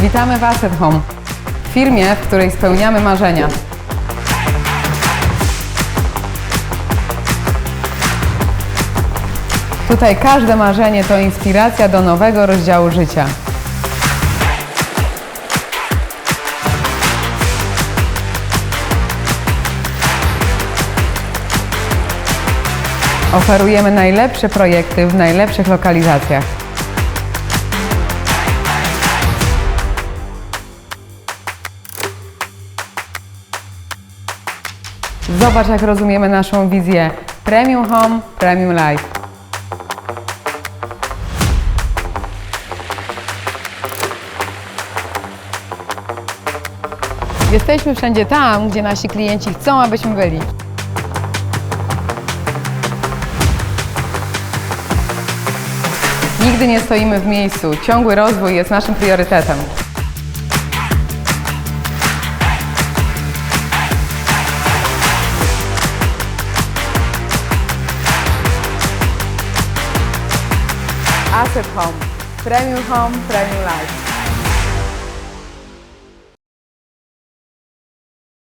Witamy w Asset Home, firmie, w której spełniamy marzenia. Tutaj każde marzenie to inspiracja do nowego rozdziału życia. Oferujemy najlepsze projekty w najlepszych lokalizacjach. Zobacz, jak rozumiemy naszą wizję Premium Home, Premium Life. Jesteśmy wszędzie tam, gdzie nasi klienci chcą, abyśmy byli. Nigdy nie stoimy w miejscu. Ciągły rozwój jest naszym priorytetem. Asset Home. Premium Home, Premium Life.